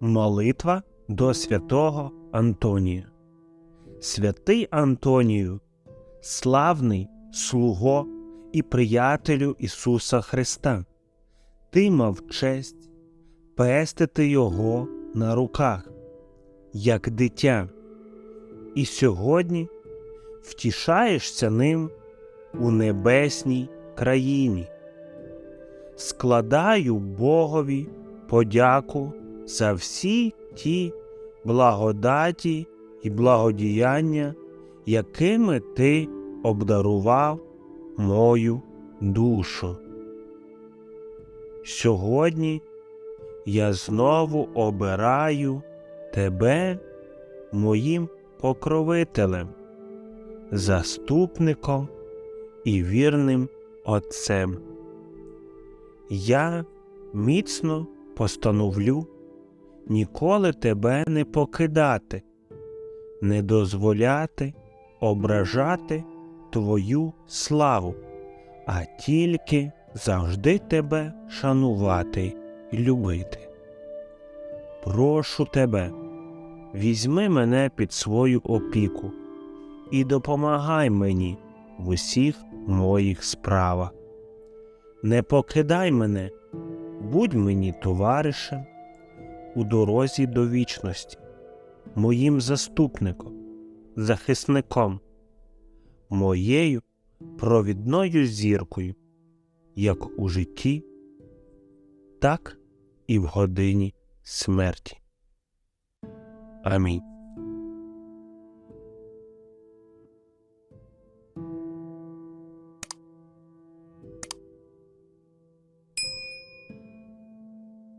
Молитва до святого Антонія. Святий Антонію, славний слуго і приятелю Ісуса Христа, ти мав честь пестити Його на руках, як дитя, і сьогодні втішаєшся ним у небесній країні. Складаю Богові подяку за всі ті благодаті і благодіяння, якими ти обдарував мою душу. Сьогодні я знову обираю тебе моїм покровителем, заступником і вірним Отцем. Я міцно постановлю ніколи тебе не покидати, не дозволяти ображати твою славу, а тільки завжди тебе шанувати і любити. Прошу тебе, візьми мене під свою опіку і допомагай мені в усіх моїх справах. Не покидай мене, будь мені товаришем у дорозі до вічності, моїм заступником, захисником, моєю провідною зіркою, як у житті, так і в годині смерті. Амінь.